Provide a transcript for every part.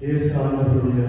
இயேசு ஆண்டவருடைய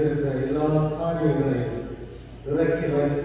இறக்கி வைத்திருக்கிற எல்லா காரியங்களையும் இறக்கி வைத்து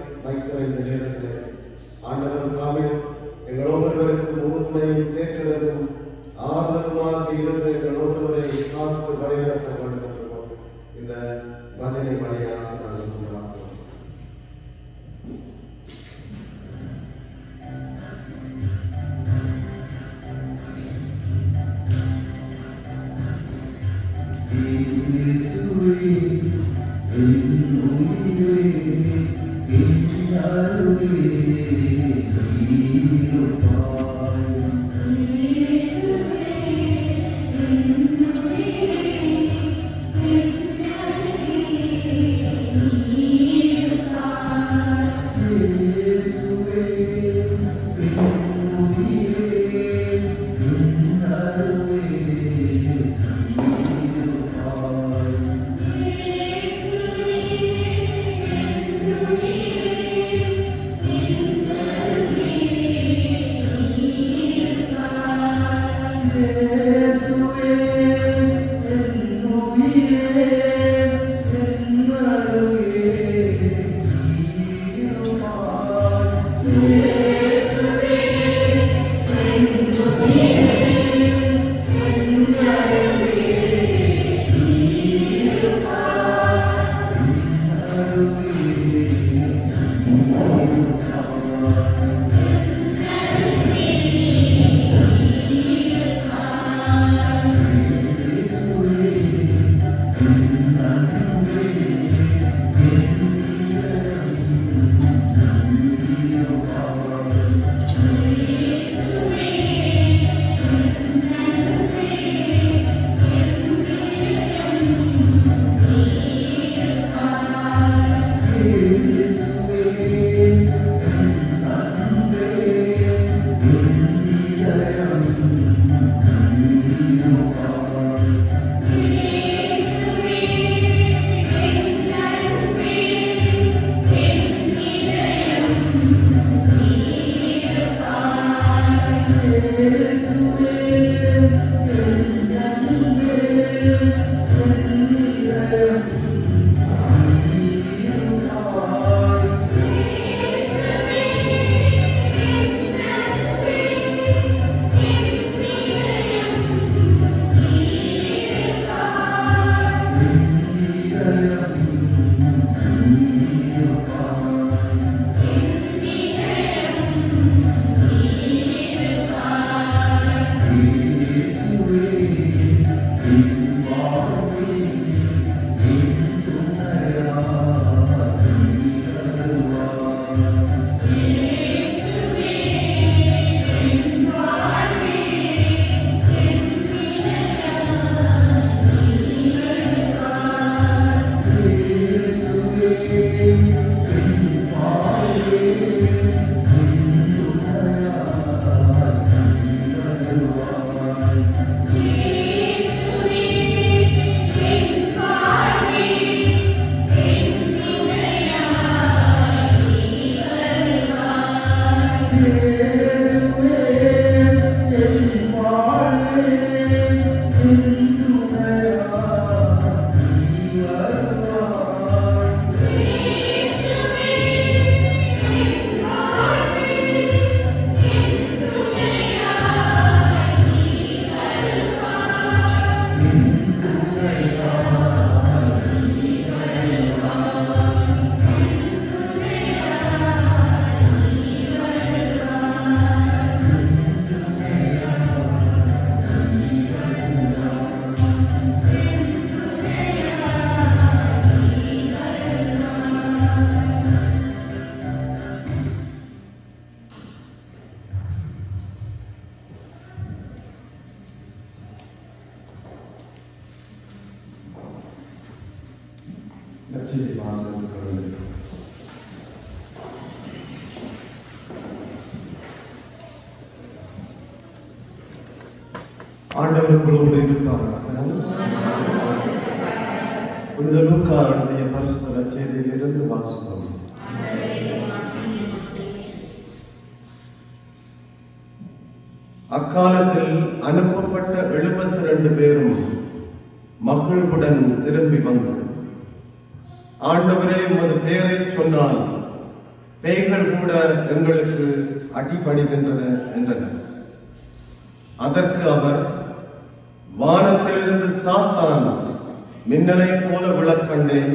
ஆண்டவர் உங்களோடு இருப்பார் புனித பரிசுத்த வாசிப்போம். அக்காலத்தில் அனுப்பப்பட்ட எழுபத்தி ரெண்டு பேரும் மகிழ்வுடன் திரும்பி வந்தோம் ஆண்டவரே உமது பெயரை சொன்னால் பேய்கள் கூட எங்களுக்கு அடிபணிகின்றன என்றனர். அதற்கு அவர் வானத்திலிருந்து சாத்தான் மின்னலை போல விளக்கண்டேன்.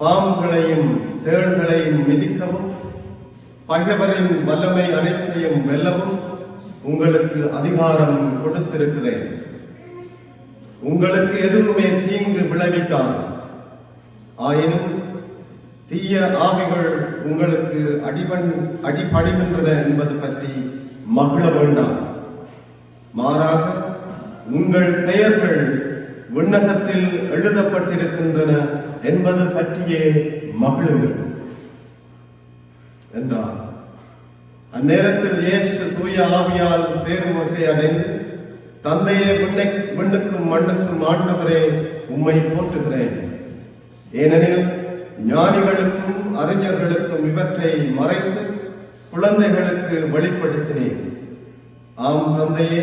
பாம்புகளையும் தேள்களையும் மிதிக்கவும் பகைவரின் வல்லமை அனைத்தையும் வெல்லவும் உங்களுக்கு அதிகாரம் கொடுத்திருக்கிறேன். உங்களுக்கு எதுவுமே தீங்கு விளைவிக்காது. ஆயினும் தீய ஆவிகள் உங்களுக்கு அடிபண் அடிபணிகின்றன என்பது பற்றி மகிழ வேண்டாம். மாறாக உங்கள் பெயர்கள் விண்ணகத்தில் எழுதப்பட்டிருக்கின்றன என்பது பற்றியே மகிழுங்கள் என்றார். அந்நேரத்தில் இயேசு தூய ஆவியால் பேருவகை அடைந்து தந்தையே விண்ணை விண்ணுக்கும் மண்ணுக்கும் ஆண்டவரே உம்மை போற்றுகிறேன். ஏனெனில் ஞானிகளுக்கும் அறிஞர்களுக்கும் இவற்றை மறைத்து குழந்தைகளுக்கு வெளிப்படுத்தினேன். ஆம் தந்தையே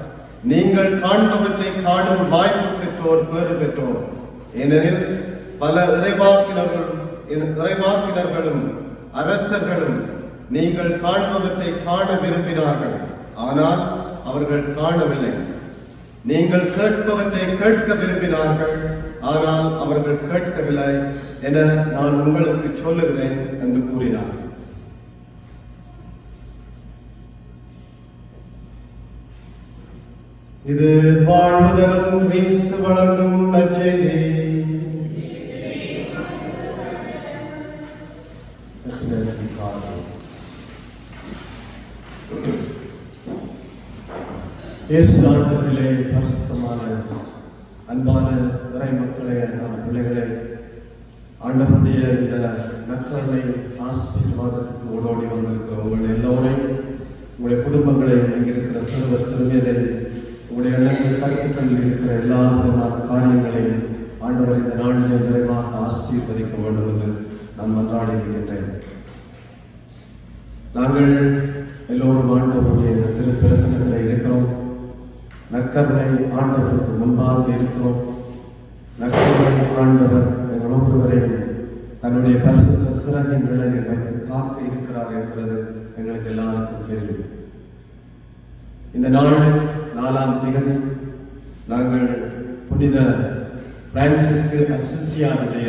நீங்கள் காண்பவற்றை காணும் வாய்ப்பு பெற்றோர் பேறு பெற்றோர். ஏனெனில் பல இறைவாக்கினர்கள் இறைவாக்கினர்களும் அரசர்களும் நீங்கள் காண்பவற்றை காண விரும்பினார்கள். ஆனால் அவர்கள் காணவில்லை. நீங்கள் கேட்பவற்றை கேட்க விரும்பினார்கள். ஆனால் அவர்கள் கேட்கவில்லை என நான் உங்களுக்கு சொல்லுகிறேன் என்று கூறினார். இது வாழ்வுதரும் கிறிஸ்து வழங்கும் நற்செய்தி. இயேசு ஆண்டவரிலே பரிசுத்தமான அன்பான இறை மக்களே அன்பான பிள்ளைகளே ஆண்டவருடைய இந்த நற்கருணை ஆசீர்வாதத்துக்கு ஓடோடி வந்திருக்கிற உங்கள் எல்லோரையும் உங்களுடைய குடும்பங்களை இங்கிருக்கிற சிறுவர் சிறுமியரை உங்களுடைய எண்ணங்கள் கருத்துக்கள் இருக்கிற எல்லா விதமான காரியங்களையும் ஆண்டவர் இந்த நாளிலே விரைவாக ஆசீர்வதிக்க வேண்டும் என்று நான் மன்றாடி இருக்கின்றேன். நாங்கள் எல்லோரும் ஆண்டவருடைய திருப்பிரசனத்தில் இருக்கிறோம். நற்கருணை ஆண்டவருக்கு முன்பாக இருக்கிறோம். நற்கருணை ஆண்டவர் எங்கள் ஒவ்வொருவரையும் தன்னுடைய பரிசுத்த சிறகின் நிலையில் வைத்து காக்க இருக்கிறார் என்பது எங்களுக்கு எல்லாருக்கும் தெரியும். இந்த நாள் நாலாம் திகதி. நாங்கள் புனித பிரான்சிஸ்கு அசிசியாவுடைய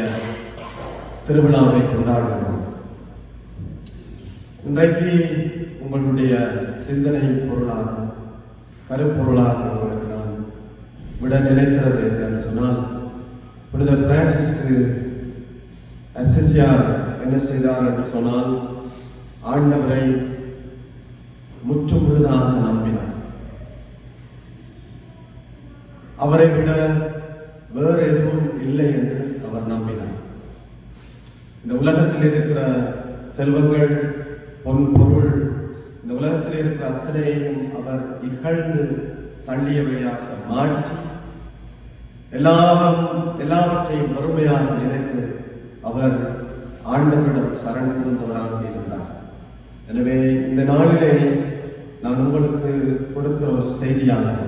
திருவிழாவை கொண்டாடுகிறோம். இன்றைக்கு உங்களுடைய சிந்தனை பொருளாக கருப்பொருளாக உங்களுக்கு நான் விட நினைக்கிறது என்று சொன்னால் புனித பிரான்சிஸ்க்கு அசிசியா என்ன செய்தார் என்று சொன்னால் ஆண்டவரை முற்று முழுதாக நம்பினார். அவரை விட வேறு எதுவும் இல்லை என்று அவர் நம்பினார். இந்த உலகத்தில் இருக்கிற செல்வங்கள் பொன் பொருள் இந்த உலகத்தில் இருக்கிற அத்தனையும் அவர் இகழ்ந்து தள்ளியவையாக மாற்றி எல்லாரும் எல்லாவற்றையும் வறுமையாக நினைத்து அவர் ஆண்டவரிடம் சரண் புகுந்தவராக இருந்தார். எனவே இந்த நாளிலே நான் உங்களுக்கு கொடுக்கிற ஒரு செய்தியானது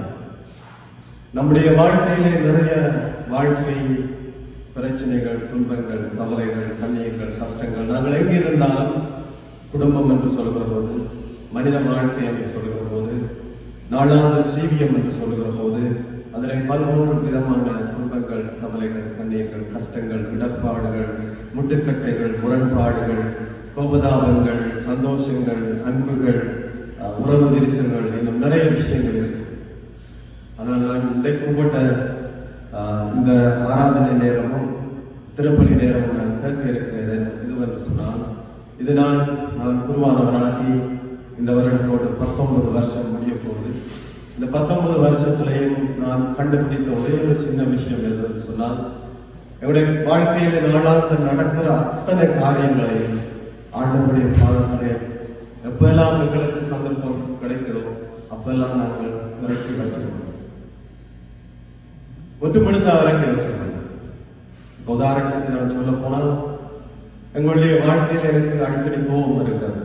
நம்முடைய வாழ்க்கையிலே நிறைய வாழ்க்கை பிரச்சனைகள் துன்பங்கள் கவலைகள் கண்ணீர்கள் கஷ்டங்கள் நாங்கள் எங்கே இருந்தாலும் குடும்பம் என்று சொல்கிற போது மனித வாழ்க்கை என்று சொல்கிற போது நாளாந்த சீவியம் என்று சொல்கிற போது அதில் பல்வேறு விதமான துன்பங்கள் கவலைகள் கண்ணீர்கள் கஷ்டங்கள் இடர்பாடுகள் முட்டுக்கட்டைகள் முரண்பாடுகள் கோபதாபங்கள் சந்தோஷங்கள் அன்புகள் உறவு நெரிசல்கள் இன்னும் நிறைய விஷயங்கள் இருக்கு. ஆனால் நான் இன்றைக்கு உங்கள்கிட்ட இந்த ஆராதனை நேரமும் திருப்பலி நேரமும் நான் கேட்க இருக்கிறேன் இதுவென்று சொன்னால் இது நான் நான் குருவானவனாகி இந்த வருடத்தோடு பத்தொன்பது வருஷம் முடிய போகுது. இந்த பத்தொன்பது வருஷத்திலையும் நான் கண்டுபிடித்த ஒரே ஒரு சின்ன விஷயம் எதுன்னு சொன்னால் என்னுடைய வாழ்க்கையில நாளாக நடக்கிற அத்தனை காரியங்களையும் ஆண்டவருடைய பாதத்திலே எப்பெல்லாம் எங்களுக்கு சந்தர்ப்பம் கிடைக்கிறோம் அப்பெல்லாம் நாங்கள் விரட்டி வச்சிருக்கிறோம் ஒட்டு முழுசா இறக்கி வச்சிருக்கோம் உதாரணத்துக்கு நான் சொல்ல போனால் எங்களுடைய வாழ்க்கையில் எனக்கு அடிக்கடி கோபம் இருக்கிறது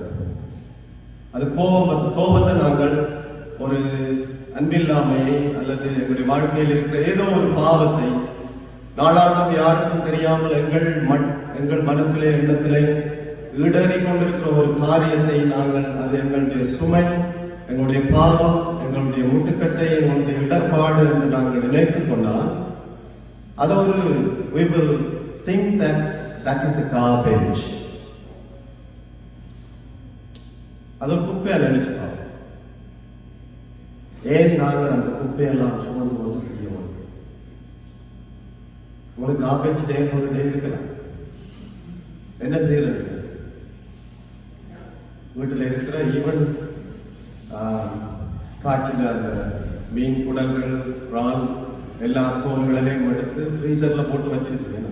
அது கோபம் கோபத்தை நாங்கள் ஒரு அன்பில்லாமையை அல்லது எங்களுடைய வாழ்க்கையில் இருக்கிற ஏதோ ஒரு பாவத்தை நாளாந்தம் யாருக்கும் தெரியாமல் எங்கள் மண் எங்கள் மனசிலே எண்ணத்திலே ஈடறி கொண்டிருக்கிற ஒரு காரியத்தை நாங்கள் அது எங்களுடைய சுமை எங்களுடைய பாவம் எங்களுடைய முட்டுக்கட்டை எங்களுடைய இடர்பாடு என்று நாங்கள் நினைத்துக் கொண்டால் அது ஒரு we will think that that is a garbage. அது ஒரு குப்பையா நினைச்சுக்கலாம் ஏன் நாங்கள் அந்த குப்பையெல்லாம் சுமந்து கொண்டு செய்ய உங்களுக்கு காபேஜ் டே ஒரு டே இருக்கலாம். என்ன செய்யறது? வீட்டில் இருக்கிற ஈவன் காய்ச்சின அந்த மீன் குடங்கள் இறால் எல்லா தோல்களையும் எடுத்து ஃப்ரீசரில் போட்டு வச்சுருக்கேன்.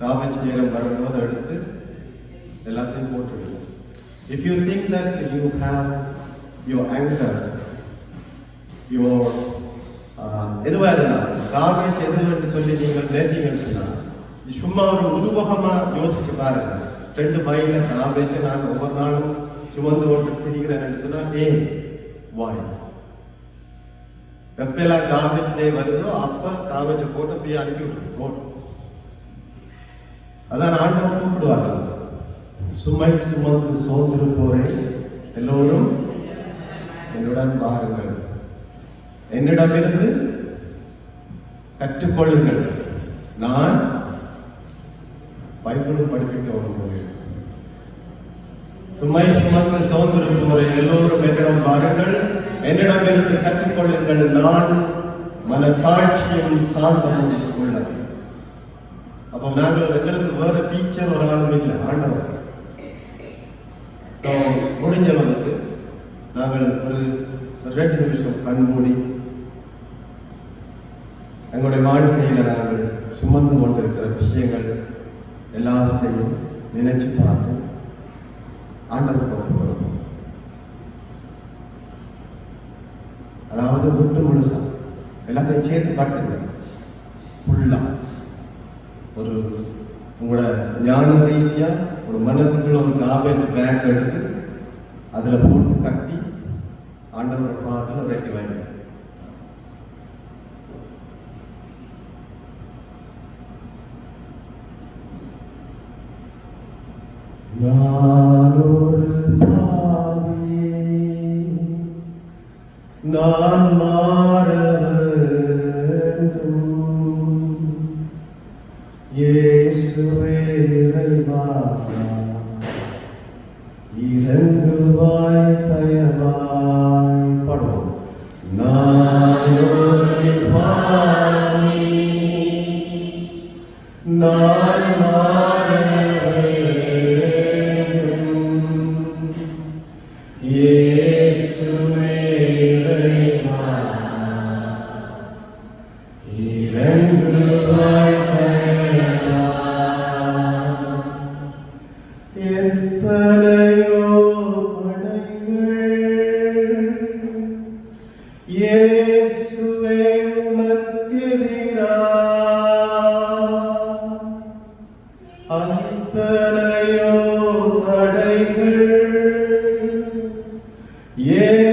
காபேஜ் நேரம் வரும்போது எடுத்து எல்லாத்தையும் போட்டுருக்கேன் if you think that you have your anger your எதுவாக இருந்தால் காவேஜ் எதுன்னு சொல்லி நீங்கள் நினைச்சீங்கன்னு சும்மா ஒரு உருவகமாக யோசிச்சு பாருங்க. ரெண்டு பையில காபேஜ் நான் ஒவ்வொரு நாளும் சுமந்து ஓட்டு திரிகிறேன் சொன்னால் ஏன்? வாய் எப்பெல்லாம் காபேஜ் டே வருதோ அப்ப காபேஜ் போட்டு போய் அனுப்பி விட்டுரு போட்டு அதான் ஆண்டவர் கூப்பிடுவார்கள் சுமை சுமந்து சோர்ந்திருப்போரே எல்லோரும் என்னுடன் பாருங்கள் என்னிடமிருந்து கற்றுக்கொள்ளுங்கள். நான் பைபிளும் படிப்பிக்க வருகிறேன் சுமை சுமந்து சோர்ந்திருப்போரே எல்லோரும் என்னிடம் பாருங்கள் என்னிடமிருந்து கற்றுக்கொள்ளுங்கள். நான் மனத்தாட்சியும் சாந்தமும் உள்ளது அப்போ நாங்கள் எங்களுக்கு வேற டீச்சர் ஒரு ஆளும் இல்லை. ஆண்டவர். ஸோ முடிஞ்ச அளவுக்கு நாங்கள் ஒரு ரெண்டு நிமிஷம் கண் மூடி எங்களுடைய வாழ்க்கையில் நாங்கள் சுமந்து கொண்டிருக்கிற விஷயங்கள் எல்லாவற்றையும் நினைச்சு பார்ப்போம். ஆண்டவர் கொடுக்கிறோம் அதாவது முத்து முழுசா எல்லாத்தையும் சேர்த்து காட்டுங்க. ஃபுல்லா ஒரு உங்களோட ஞான ரீதியா ஒரு மனசுக்குள்ள ஒரு காபேஜ் பேக் எடுத்து அதில் போட்டு கட்டி ஆண்டவர் பாதத்தில் ரெட்டி வாங்கி நான் ஒரு மாற இயேசுவே இறைவா. இறங்குவாய் தயவாய். பாடுவோம். நான் ஒரு நான் அத்தனையோ தடைகள் ஏ